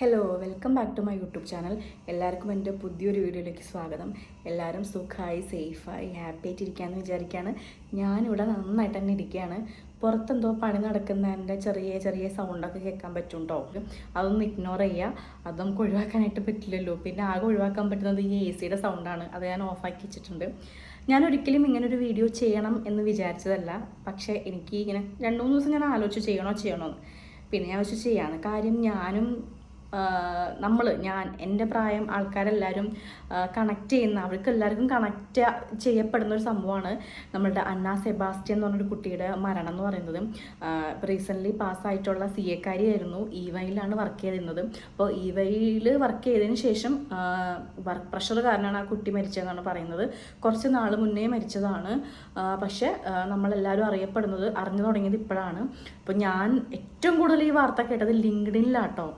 Hello welcome back to my YouTube channel എല്ലാവർക്കും എന്റെ പുതിയൊരു വീഡിയോയിലേക്ക് സ്വാഗതം. എല്ലാവരും സുഖമായി സേഫായി ഹാപ്പി ആയിട്ട് ഇരിക്കാമെന്ന് വിചാരിക്കുകയാണ് ഞാനിവിടെ നന്നായിട്ട് തന്നെ ഇരിക്കുകയാണ്. പുറത്തെന്തോ പണി നടക്കുന്നതിന്റെ ചെറിയ ചെറിയ സൗണ്ടൊക്കെ കേൾക്കാൻ പറ്റും കേട്ടോ അതൊന്നും ഇഗ്നോർ ചെയ്യുക. അത് നമുക്ക് ഒഴിവാക്കാനായിട്ട് പറ്റില്ലല്ലോ. പിന്നെ ആകെ ഒഴിവാക്കാൻ പറ്റുന്നത് ഈ എ സിയുടെ സൗണ്ടാണ് അത് ഞാൻ ഓഫാക്കി വെച്ചിട്ടുണ്ട്. ഞാൻ ഒരിക്കലും ഇങ്ങനെ ഒരു വീഡിയോ ചെയ്യണം എന്ന് വിചാരിച്ചതല്ല. പക്ഷേ എനിക്ക് ഇങ്ങനെ രണ്ട് മൂന്ന് ദിവസം ഞാൻ ആലോചിച്ച് ചെയ്യണോ ചെയ്യണോ എന്ന് പിന്നെ ഞാൻ വെച്ച് ചെയ്യാണ്. കാര്യം ഞാനും നമ്മൾ ഞാൻ എന്റെ പ്രായം ആൾക്കാരെല്ലാവരും കണക്ട് ചെയ്യുന്ന അവർക്ക് എല്ലാവർക്കും കണക്റ്റ് ചെയ്യപ്പെടുന്ന ഒരു സംഭവമാണ് നമ്മളുടെ അന്ന സെബാസ്റ്റ്യൻ എന്ന് പറഞ്ഞൊരു കുട്ടിയുടെ മരണം എന്ന് പറയുന്നത്. റീസെന്റ്ലി പാസ്സായിട്ടുള്ള സി എക്കാരിയായിരുന്നു ഇ വൈയിലാണ് വർക്ക് ചെയ്തിരുന്നത്. അപ്പോൾ ഇ വൈയിൽ വർക്ക് ചെയ്തതിന് ശേഷം വർക്ക് പ്രഷർ കാരണമാണ് ആ കുട്ടി മരിച്ചതെന്നാണ് പറയുന്നത്. കുറച്ച് നാൾ മുന്നേ മരിച്ചതാണ്. പക്ഷേ നമ്മളെല്ലാവരും അറിയപ്പെടുന്നത് അറിഞ്ഞു തുടങ്ങിയത് ഇപ്പോഴാണ്. അപ്പോൾ ഞാൻ ഏറ്റവും കൂടുതൽ ഈ വാർത്ത കേട്ടത് ലിങ്ക്ഡിനിലാട്ടോ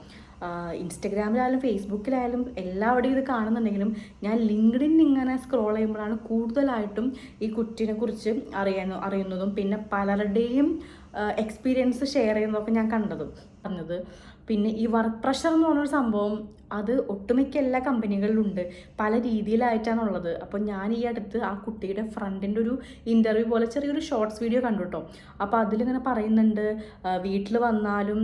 ഇൻസ്റ്റഗ്രാമിലായാലും ഫേസ്ബുക്കിലായാലും എല്ലാവിടെയും ഇത് കാണുന്നുണ്ടെങ്കിലും ഞാൻ ലിങ്ക്ഡിൻ ഇങ്ങനെ സ്ക്രോൾ ചെയ്യുമ്പോഴാണ് കൂടുതലായിട്ടും ഈ കുട്ടിനെ കുറിച്ച് അറിയാൻ അറിയുന്നതും. പിന്നെ പലരുടെയും എക്സ്പീരിയൻസ് ഷെയർ ചെയ്യുന്നതൊക്കെ ഞാൻ കണ്ടതും പറഞ്ഞത്. പിന്നെ ഈ വർക്ക് പ്രഷർ എന്ന് പറഞ്ഞൊരു സംഭവം അത് ഒട്ടുമിക്ക എല്ലാ കമ്പനികളിലുണ്ട്. പല രീതിയിലായിട്ടാണുള്ളത്. അപ്പോൾ ഞാൻ ഈ അടുത്ത് ആ കുട്ടിയുടെ ഫ്രണ്ടിന്റെ ഒരു ഇന്റർവ്യൂ പോലെ ചെറിയൊരു ഷോർട്സ് വീഡിയോ കണ്ടു കേട്ടോ അപ്പോൾ അതിലിങ്ങനെ പറയുന്നുണ്ട് വീട്ടിൽ വന്നാലും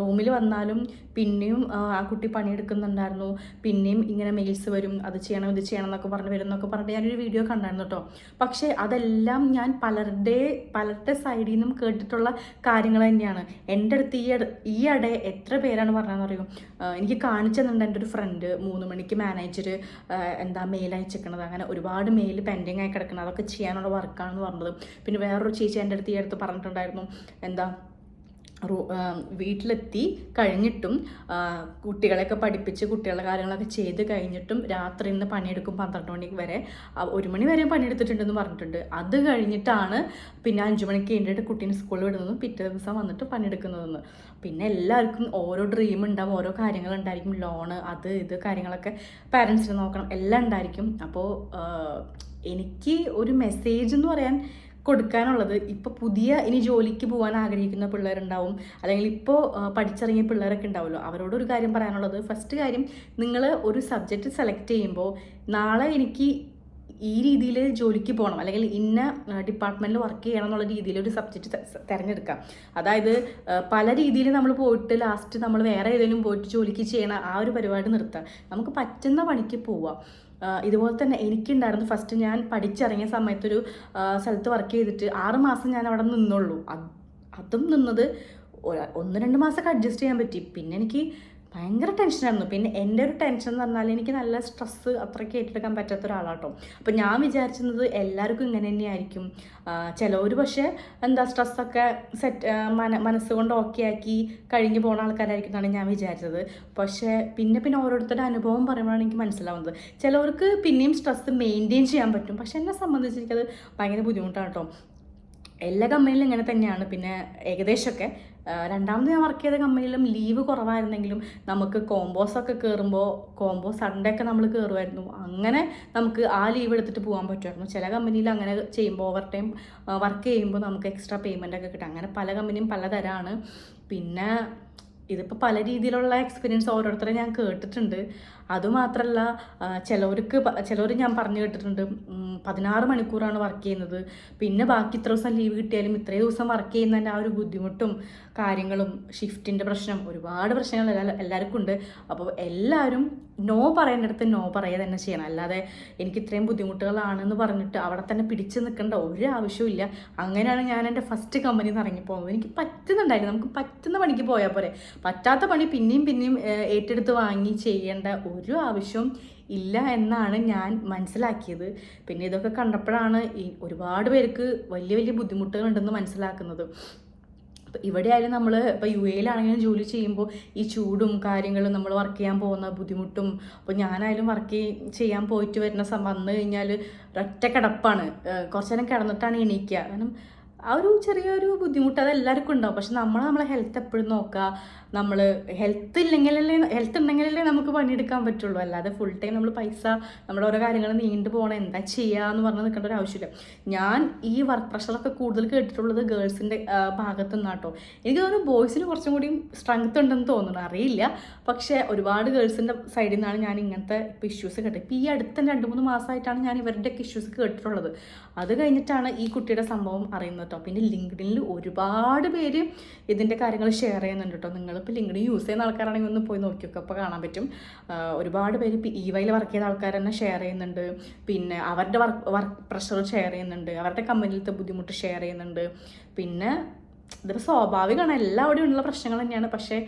റൂമിൽ വന്നാലും പിന്നെയും ആ, കുട്ടി പണിയെടുക്കുന്നുണ്ടായിരുന്നു. പിന്നെയും ഇങ്ങനെ മെയിൽസ് വരും അത് ചെയ്യണം ഇത് ചെയ്യണം എന്നൊക്കെ പറഞ്ഞ് വരും എന്നൊക്കെ പറഞ്ഞിട്ട് ഞാനൊരു വീഡിയോ കണ്ടായിരുന്നു കേട്ടോ പക്ഷേ അതെല്ലാം ഞാൻ പലരുടെ പലരുടെ സൈഡിൽ നിന്നും കേട്ടിട്ടുള്ള കാര്യങ്ങൾ തന്നെയാണ്. എന്റെ അടുത്ത് ഈ ഈ അട എത്ര പേരാണ് പറഞ്ഞതെന്ന് അറിയും എനിക്ക് കാണിച്ചു തന്നിട്ടുണ്ട് എന്റെ ഒരു ഫ്രണ്ട് മൂന്ന് മണിക്ക് മാനേജർ എന്താ മെയിൽ അയച്ചിരിക്കണത് അങ്ങനെ ഒരുപാട് മെയിൽ പെൻഡിങ് ആയി കിടക്കുന്നത് അതൊക്കെ ചെയ്യാനുള്ള വർക്കാണെന്ന് പറഞ്ഞത്. പിന്നെ വേറൊരു ചേച്ചി എന്റെ അടുത്ത് ഈ അടുത്ത് പറഞ്ഞിട്ടുണ്ടായിരുന്നു. എന്താ വീട്ടിലെത്തി കഴിഞ്ഞിട്ടും കുട്ടികളെയൊക്കെ പഠിപ്പിച്ച് കുട്ടികളുടെ കാര്യങ്ങളൊക്കെ ചെയ്ത് കഴിഞ്ഞിട്ടും രാത്രി ഇന്ന് പണിയെടുക്കും പന്ത്രണ്ട് മണിക്ക് വരെ. ഒരു മണി വരെ പണിയെടുത്തിട്ടുണ്ടെന്ന് പറഞ്ഞിട്ടുണ്ട്. അത് കഴിഞ്ഞിട്ടാണ് പിന്നെ അഞ്ചു മണിക്ക് കഴിഞ്ഞിട്ട് കുട്ടീനെ സ്കൂളിൽ വിടുന്നതും പിറ്റേ ദിവസം വന്നിട്ട് പണിയെടുക്കുന്നതെന്ന് പിന്നെ എല്ലാവർക്കും ഓരോ ഡ്രീം ഉണ്ടാവും ഓരോ കാര്യങ്ങൾ ഉണ്ടായിരിക്കും. ലോണ് അത് ഇത് കാര്യങ്ങളൊക്കെ പാരൻസിന് നോക്കണം. എല്ലാം ഉണ്ടായിരിക്കും. അപ്പോൾ എനിക്ക് ഒരു മെസ്സേജ് എന്ന് പറയാൻ കൊടുക്കാനുള്ളത്. ഇപ്പോൾ പുതിയ ഇനി ജോലിക്ക് പോകാൻ ആഗ്രഹിക്കുന്ന പിള്ളേരുണ്ടാവും. അല്ലെങ്കിൽ ഇപ്പോൾ പഠിച്ചിറങ്ങിയ പിള്ളേരൊക്കെ ഉണ്ടാവുമല്ലോ. അവരോട് ഒരു കാര്യം പറയാനുള്ളത് ഫസ്റ്റ് കാര്യം നിങ്ങൾ ഒരു സബ്ജക്റ്റ് സെലക്ട് ചെയ്യുമ്പോൾ നാളെ എനിക്ക് ഈ രീതിയിൽ ജോലിക്ക് പോകണം അല്ലെങ്കിൽ ഇന്ന ഡിപ്പാർട്ട്മെന്റിൽ വർക്ക് ചെയ്യണം എന്നുള്ള രീതിയിൽ ഒരു സബ്ജക്റ്റ് തിരഞ്ഞെടുക്കാം. അതായത് പല രീതിയിൽ നമ്മൾ പോയിട്ട് ലാസ്റ്റ് നമ്മൾ വേറെ ഏതെങ്കിലും പോയിട്ട് ജോലിക്ക് ചെയ്യണം ആ ഒരു പരിപാടി നിർത്താം. നമുക്ക് പറ്റുന്ന പണിക്ക് പോവാം. ഇതുപോലെ തന്നെ എനിക്കുണ്ടായിരുന്നു. ഫസ്റ്റ് ഞാൻ പഠിച്ചിറങ്ങിയ സമയത്തൊരു സ്ഥലത്ത് വർക്ക് ചെയ്തിട്ട് ആറ് മാസം ഞാൻ അവിടെ നിന്നുള്ളൂ. അത് നിന്നത് ഒന്ന് രണ്ട് മാസമൊക്കെ അഡ്ജസ്റ്റ് ചെയ്യാൻ പറ്റി. പിന്നെ എനിക്ക് ഭയങ്കര ടെൻഷനായിരുന്നു പിന്നെ എന്റെ ഒരു ടെൻഷൻ എന്ന് പറഞ്ഞാൽ എനിക്ക് നല്ല സ്ട്രെസ്സ് അത്രയ്ക്ക് ഏറ്റെടുക്കാൻ പറ്റാത്ത ഒരാളാട്ടോ. അപ്പം ഞാൻ വിചാരിച്ചിരുന്നത് എല്ലാവർക്കും ഇങ്ങനെ തന്നെയായിരിക്കും. ചിലവർ പക്ഷേ എന്താ സ്ട്രെസ്സൊക്കെ സെറ്റ് മന മനസ്സുകൊണ്ട് ഓക്കെ ആക്കി കഴിഞ്ഞു പോകുന്ന ആൾക്കാരായിരിക്കും എന്നാണ് ഞാൻ വിചാരിച്ചത്. പക്ഷേ പിന്നെ പിന്നെ ഓരോരുത്തരുടെ അനുഭവം പറയുമ്പോഴാണ് എനിക്ക് മനസ്സിലാവുന്നത്. ചിലവർക്ക് പിന്നെയും സ്ട്രെസ്സ് മെയിന്റെയിൻ ചെയ്യാൻ പറ്റും. പക്ഷെ എന്നെ സംബന്ധിച്ച് എനിക്കത് ഭയങ്കര ബുദ്ധിമുട്ടാണ് കേട്ടോ എല്ലാ കമ്പനിയിലും ഇങ്ങനെ തന്നെയാണ്. പിന്നെ ഏകദേശമൊക്കെ രണ്ടാമത് ഞാൻ വർക്ക് ചെയ്ത കമ്പനിയിലും ലീവ് കുറവായിരുന്നെങ്കിലും നമുക്ക് കോമ്പോസ് ഒക്കെ കയറുമ്പോൾ കോമ്പോ സൺഡേ ഒക്കെ നമ്മൾ കയറുമായിരുന്നു അങ്ങനെ നമുക്ക് ആ ലീവ് എടുത്തിട്ട് പോകാൻ പറ്റുമായിരുന്നു ചില കമ്പനിയിൽ അങ്ങനെ ചെയ്യുമ്പോൾ ഓവർ ടൈം വർക്ക് ചെയ്യുമ്പോൾ നമുക്ക് എക്സ്ട്രാ പേയ്മെന്റ് ഒക്കെ കിട്ടും. അങ്ങനെ പല കമ്പനിയും പലതരമാണ് പിന്നെ ഇതിപ്പോൾ പല രീതിയിലുള്ള എക്സ്പീരിയൻസ് ഓരോരുത്തരെ ഞാൻ കേട്ടിട്ടുണ്ട്. അതുമാത്രമല്ല ചിലവർക്ക് ചിലവർ ഞാൻ പറഞ്ഞു കേട്ടിട്ടുണ്ട് പതിനാറ് മണിക്കൂറാണ് വർക്ക് ചെയ്യുന്നത്. പിന്നെ ബാക്കി ഇത്ര ദിവസം ലീവ് കിട്ടിയാലും ഇത്രയും ദിവസം വർക്ക് ചെയ്യുന്നതിന്റെ ആ ഒരു ബുദ്ധിമുട്ടും കാര്യങ്ങളും ഷിഫ്റ്റിന്റെ പ്രശ്നം ഒരുപാട് പ്രശ്നങ്ങൾ എല്ലാ എല്ലാവർക്കും ഉണ്ട്. അപ്പോൾ എല്ലാവരും നോ പറയേണ്ടടുത്ത് നോ പറയുക തന്നെ ചെയ്യണം. അല്ലാതെ എനിക്ക് ഇത്രയും ബുദ്ധിമുട്ടുകളാണെന്ന് പറഞ്ഞിട്ട് അവിടെ തന്നെ പിടിച്ചു നിൽക്കേണ്ട ഒരു ആവശ്യമില്ല അങ്ങനെയാണ് ഞാൻ എന്റെ ഫസ്റ്റ് കമ്പനിയിൽ നിന്ന് ഇറങ്ങിപ്പോകുന്നത്. എനിക്ക് പറ്റുന്നുണ്ടായിരുന്നു. നമുക്ക് പറ്റുന്ന പണിക്ക് പോയാൽ പോരെ. പറ്റാത്ത പണി പിന്നെയും പിന്നെയും ഏറ്റെടുത്ത് വാങ്ങി ചെയ്യേണ്ട ആവശ്യവും ഇല്ല എന്നാണ് ഞാൻ മനസ്സിലാക്കിയത്. പിന്നെ ഇതൊക്കെ കണ്ടപ്പോഴാണ് ഒരുപാട് പേർക്ക് വലിയ വലിയ ബുദ്ധിമുട്ടുകൾ ഉണ്ടെന്ന് മനസ്സിലാക്കുന്നത്. ഇപ്പം ഇവിടെ ആയാലും നമ്മൾ ഇപ്പോൾ യു എയിലാണെങ്കിലും ജോലി ചെയ്യുമ്പോൾ ഈ ചൂടും കാര്യങ്ങളും നമ്മൾ വർക്ക് ചെയ്യാൻ പോകുന്ന ബുദ്ധിമുട്ടും അപ്പോൾ ഞാനായാലും വർക്ക് ചെയ്യാൻ പോയിട്ട് വരുന്ന വന്നു കഴിഞ്ഞാൽ ഒറ്റ കിടപ്പാണ്. കുറച്ച് നേരം കിടന്നിട്ടാണ് എണീക്കുക കാരണം ആ ഒരു ചെറിയൊരു ബുദ്ധിമുട്ട് അത് എല്ലാവർക്കും ഉണ്ടാവും. പക്ഷെ നമ്മൾ നമ്മളെ ഹെൽത്ത് എപ്പോഴും നോക്കുക നമ്മൾ ഹെൽത്ത് ഇല്ലെങ്കിലല്ലേ ഹെൽത്ത് ഉണ്ടെങ്കിലല്ലേ നമുക്ക് പണിയെടുക്കാൻ പറ്റുള്ളൂ. അല്ലാതെ ഫുൾ ടൈം നമ്മൾ പൈസ നമ്മുടെ ഓരോ കാര്യങ്ങൾ നീണ്ടു പോകണം. എന്താ ചെയ്യുക എന്ന് പറഞ്ഞ് നിൽക്കേണ്ട ഒരു ആവശ്യമില്ല. ഞാൻ ഈ വർക്ക് പ്രഷറൊക്കെ കൂടുതൽ കേട്ടിട്ടുള്ളത് ഗേൾസിന്റെ ഭാഗത്തു നിന്നാട്ടോ എനിക്ക് തോന്നുന്നു ബോയ്സിന് കുറച്ചും കൂടി സ്ട്രെങ്ത് ഉണ്ടെന്ന് തോന്നുന്നു. അറിയില്ല. പക്ഷേ ഒരുപാട് ഗേൾസിന്റെ സൈഡിൽ നിന്നാണ് ഞാൻ ഇങ്ങനത്തെ ഇപ്പോൾ ഇഷ്യൂസ് കേട്ടത്. ഇപ്പോൾ ഈ അടുത്ത രണ്ട് മൂന്ന് മാസമായിട്ടാണ് ഞാൻ ഇവരുടെയൊക്കെ ഇഷ്യൂസ് കേട്ടിട്ടുള്ളത്. അത് കഴിഞ്ഞിട്ടാണ് ഈ കുട്ടിയുടെ സംഭവം അറിയുന്നത്. കേട്ടോ. പിന്നെ ലിങ്ക്ഡിനിൽ ഒരുപാട് പേര് ഇതിന്റെ കാര്യങ്ങൾ ഷെയർ ചെയ്യുന്നുണ്ട് കേട്ടോ. നിങ്ങളിപ്പോൾ ലിങ്ക്ഡിൻ യൂസ് ചെയ്യുന്ന ആൾക്കാരാണെങ്കിൽ ഒന്ന് പോയി നോക്കിയൊക്കെ അപ്പോൾ കാണാൻ പറ്റും. ഒരുപാട് പേര് ഇപ്പോൾ ഇ വൈയിൽ വർക്ക് ചെയ്ത ആൾക്കാർ തന്നെ ഷെയർ ചെയ്യുന്നുണ്ട്. പിന്നെ അവരുടെ വർക്ക് വർക്ക് പ്രഷർ ഷെയർ ചെയ്യുന്നുണ്ട്. അവരുടെ കമ്പനിയിലത്തെ ബുദ്ധിമുട്ട് ഷെയർ ചെയ്യുന്നുണ്ട്. പിന്നെ ഇതൊരു സ്വാഭാവികമാണ്. എല്ലാവിടെയും ഉള്ള പ്രശ്നങ്ങൾ തന്നെയാണ്. പക്ഷേ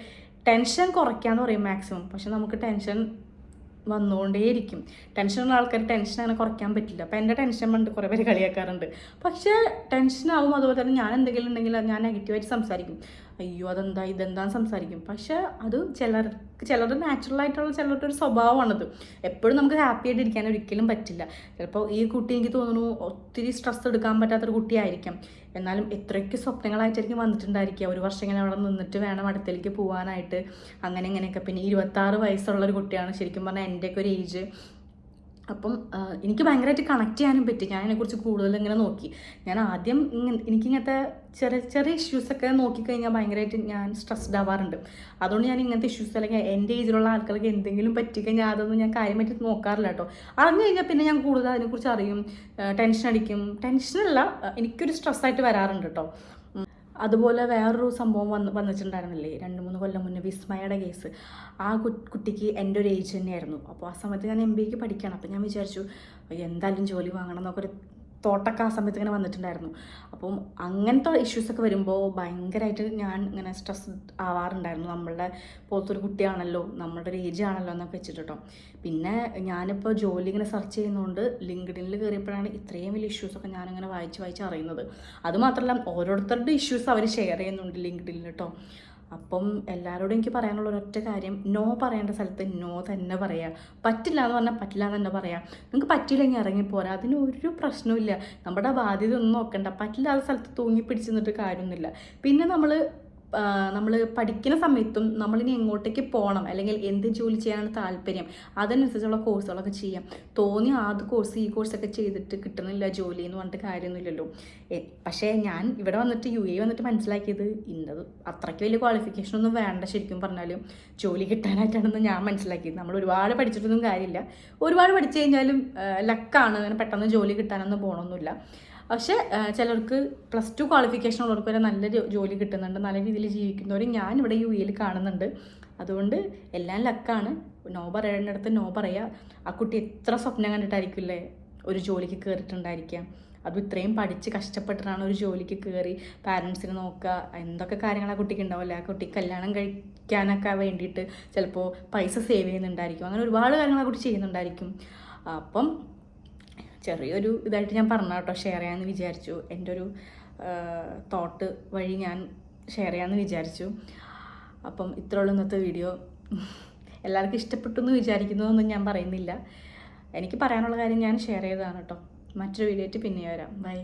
ടെൻഷൻ കുറയ്ക്കുക എന്ന് പറയും മാക്സിമം പക്ഷെ നമുക്ക് ടെൻഷൻ വന്നുകൊണ്ടേയിരിക്കും ടെൻഷനുള്ള ആൾക്കാർ ടെൻഷൻ അങ്ങനെ കുറയ്ക്കാൻ പറ്റില്ല. അപ്പം എന്റെ ടെൻഷൻ കൊണ്ട് കുറേ പേര് കളിയാക്കാറുണ്ട്. പക്ഷേ ടെൻഷനാവും. അതുപോലെ തന്നെ ഞാൻ എന്തെങ്കിലും ഉണ്ടെങ്കിൽ ഞാൻ നെഗറ്റീവായിട്ട് സംസാരിക്കും. അയ്യോ അതെന്താ ഇതെന്താന്ന് സംസാരിക്കും. പക്ഷേ അത് ചിലർക്ക് ചിലരുടെ നാച്ചുറൽ ആയിട്ടുള്ള ചിലരുടെ ഒരു സ്വഭാവമാണത്. എപ്പോഴും നമുക്ക് ഹാപ്പി ആയിട്ട് ഇരിക്കാൻ ഒരിക്കലും പറ്റില്ല. ചിലപ്പോൾ ഈ കുട്ടി എനിക്ക് തോന്നുന്നു ഒത്തിരി സ്ട്രെസ് എടുക്കാൻ പറ്റാത്തൊരു കുട്ടിയായിരിക്കാം. എന്നാലും എത്രയൊക്കെ സ്വപ്നങ്ങളായിട്ടായിരിക്കും വന്നിട്ടുണ്ടായിരിക്കുക. ഒരു വർഷം ഇങ്ങനെ അവിടെ നിന്നിട്ട് വേണം അടുത്തേക്ക് പോകാനായിട്ട് അങ്ങനെ ഇങ്ങനെയൊക്കെ. പിന്നെ ഇരുപത്താറ് വയസ്സുള്ള ഒരു കുട്ടിയാണ് ശരിക്കും പറഞ്ഞാൽ എന്റെയൊക്കെ ഒരു ഏജ് അപ്പം എനിക്ക് ഭയങ്കരമായിട്ട് കണക്ട് ചെയ്യാനും പറ്റി. ഞാൻ അതിനെക്കുറിച്ച് കൂടുതൽ ഇങ്ങനെ നോക്കി. ഞാൻ ആദ്യം എനിക്കിങ്ങനത്തെ ചെറിയ ചെറിയ ഇഷ്യൂസൊക്കെ നോക്കിക്കഴിഞ്ഞാൽ ഭയങ്കരമായിട്ട് ഞാൻ സ്ട്രെസ്ഡ് ആവാറുണ്ട്. അതുകൊണ്ട് ഞാൻ ഇങ്ങനത്തെ ഇഷ്യൂസ് അല്ലെങ്കിൽ എന്റെ ഏജിലുള്ള ആൾക്കാർക്ക് എന്തെങ്കിലും പറ്റിക്കഴിഞ്ഞാൽ അതൊന്നും ഞാൻ കാര്യമായിട്ട് നോക്കാറില്ല കേട്ടോ. അറിഞ്ഞു കഴിഞ്ഞാൽ പിന്നെ ഞാൻ കൂടുതൽ അതിനെക്കുറിച്ച് അറിയും ടെൻഷൻ അടിക്കും. ടെൻഷനല്ല എനിക്കൊരു സ്ട്രെസ്സായിട്ട് വരാറുണ്ട് കേട്ടോ. അതുപോലെ വേറൊരു സംഭവം വന്ന് വന്നിട്ടുണ്ടായിരുന്നില്ലേ? രണ്ട് മൂന്ന് കൊല്ലം മുന്നേ വിസ്മയുടെ കേസ്. ആ കുട്ടിക്ക് എന്റെ ഒരു ഏജ് തന്നെയായിരുന്നു. അപ്പോൾ ആ സമയത്ത് ഞാൻ എം ബിക്ക് പഠിക്കണം അപ്പോൾ ഞാൻ വിചാരിച്ചു എന്തായാലും ജോലി വാങ്ങണം എന്നൊക്കെ ഒരു തോട്ടൊക്കെ ആ സമയത്ത് ഇങ്ങനെ വന്നിട്ടുണ്ടായിരുന്നു. അപ്പം അങ്ങനത്തെ ഇഷ്യൂസൊക്കെ വരുമ്പോൾ ഭയങ്കരമായിട്ട് ഞാൻ ഇങ്ങനെ സ്ട്രെസ് ആവാറുണ്ടായിരുന്നു. നമ്മളുടെ പോലത്തെ ഒരു കുട്ടിയാണല്ലോ നമ്മളുടെ ഒരു ഏജ് ആണല്ലോ എന്നൊക്കെ വെച്ചിട്ട് കേട്ടോ പിന്നെ ഞാനിപ്പോൾ ജോലി ഇങ്ങനെ സെർച്ച് ചെയ്യുന്നതുകൊണ്ട് ലിങ്ക്ഡിനിൽ കയറിയപ്പോഴാണ് ഇത്രയും വലിയ ഇഷ്യൂസൊക്കെ ഞാനിങ്ങനെ വായിച്ച് വായിച്ച് അറിയുന്നത്. അതുമാത്രമല്ല ഓരോരുത്തരുടെ ഇഷ്യൂസ് അവർ ഷെയർ ചെയ്യുന്നുണ്ട് ലിങ്ക്ഡിനിൽ കേട്ടോ അപ്പം എല്ലാവരോടും എനിക്ക് പറയാനുള്ള ഒരൊറ്റ കാര്യം നോ പറയേണ്ട സ്ഥലത്ത് നോ തന്നെ പറയുക പറ്റില്ല എന്ന് പറഞ്ഞാൽ പറ്റില്ല എന്ന് തന്നെ പറയാം. നിങ്ങൾക്ക് പറ്റില്ലെങ്കിൽ ഇറങ്ങിപ്പോരാ. അതിന് ഒരു പ്രശ്നവുമില്ല. നമ്മുടെ ബാധ്യത ഒന്നും നോക്കണ്ട. പറ്റില്ലാത്ത സ്ഥലത്ത് തൂങ്ങി പിടിച്ചു നിന്നിട്ട് കാര്യമൊന്നുമില്ല. പിന്നെ നമ്മൾ നമ്മൾ പഠിക്കുന്ന സമയത്തും നമ്മളിനി എങ്ങോട്ടേക്ക് പോകണം അല്ലെങ്കിൽ എന്ത് ജോലി ചെയ്യാനാണ് താല്പര്യം? അതനുസരിച്ചുള്ള കോഴ്സുകളൊക്കെ ചെയ്യാം. തോന്നി ആദ്യ കോഴ്സ് ഈ കോഴ്സൊക്കെ ചെയ്തിട്ട് കിട്ടുന്നില്ല ജോലി എന്ന് പറഞ്ഞിട്ട് കാര്യമൊന്നുമില്ലല്ലോ. പക്ഷേ ഞാൻ ഇവിടെ വന്നിട്ട് യു എ വന്നിട്ട് മനസ്സിലാക്കിയത് ഇന്നത് അത്രയ്ക്ക് വലിയ ക്വാളിഫിക്കേഷൻ ഒന്നും വേണ്ട ശരിക്കും പറഞ്ഞാലും ജോലി കിട്ടാനായിട്ടാണെന്ന് ഞാൻ മനസ്സിലാക്കിയത്. നമ്മൾ ഒരുപാട് പഠിച്ചിട്ടൊന്നും കാര്യമില്ല. ഒരുപാട് പഠിച്ചു കഴിഞ്ഞാലും ലക്കാണ് അങ്ങനെ പെട്ടെന്ന് ജോലി കിട്ടാനൊന്നും പോകണമൊന്നുമില്ല പക്ഷേ ചിലർക്ക് പ്ലസ് ടു ക്വാളിഫിക്കേഷൻ ഉള്ളവർക്ക് വരെ നല്ല ജോലി കിട്ടുന്നുണ്ട്. നല്ല രീതിയിൽ ജീവിക്കുന്നവരും ഞാൻ ഇവിടെ യു എയിൽ കാണുന്നുണ്ട്. അതുകൊണ്ട് എല്ലാം ലക്കാണ്. നോ പറയേണ്ടടുത്ത് നോ പറയുക ആ കുട്ടി എത്ര സ്വപ്നം കണ്ടിട്ടായിരിക്കില്ലേ ഒരു ജോലിക്ക് കയറിയിട്ടുണ്ടായിരിക്കാം അതും ഇത്രയും പഠിച്ച് കഷ്ടപ്പെട്ടിട്ടാണ് ഒരു ജോലിക്ക് കയറി പാരൻസിനെ നോക്കുക എന്തൊക്കെ കാര്യങ്ങൾ ആ കുട്ടിക്ക് ഉണ്ടാവില്ല? ആ കുട്ടി കല്യാണം കഴിക്കാനൊക്കെ വേണ്ടിയിട്ട് ചിലപ്പോൾ പൈസ സേവ് ചെയ്യുന്നുണ്ടായിരിക്കും. അങ്ങനെ ഒരുപാട് കാര്യങ്ങൾ ആ കുട്ടി ചെയ്യുന്നുണ്ടായിരിക്കും. അപ്പം ചെറിയൊരു ഇതായിട്ട് ഞാൻ പറഞ്ഞ കേട്ടോ ഷെയർ ചെയ്യാമെന്ന് വിചാരിച്ചു. എന്റെ ഒരു തോട്ട് വഴി ഞാൻ ഷെയർ ചെയ്യാമെന്ന് വിചാരിച്ചു. അപ്പം ഇത്രയുള്ള ഇന്നത്തെ വീഡിയോ എല്ലാവർക്കും ഇഷ്ടപ്പെട്ടു എന്ന് വിചാരിക്കുന്നതൊന്നും ഞാൻ പറയുന്നില്ല. എനിക്ക് പറയാനുള്ള കാര്യം ഞാൻ ഷെയർ ചെയ്തതാണ് കേട്ടോ. മറ്റൊരു വീഡിയോ ആയിട്ട് പിന്നെ വരാം. ബൈ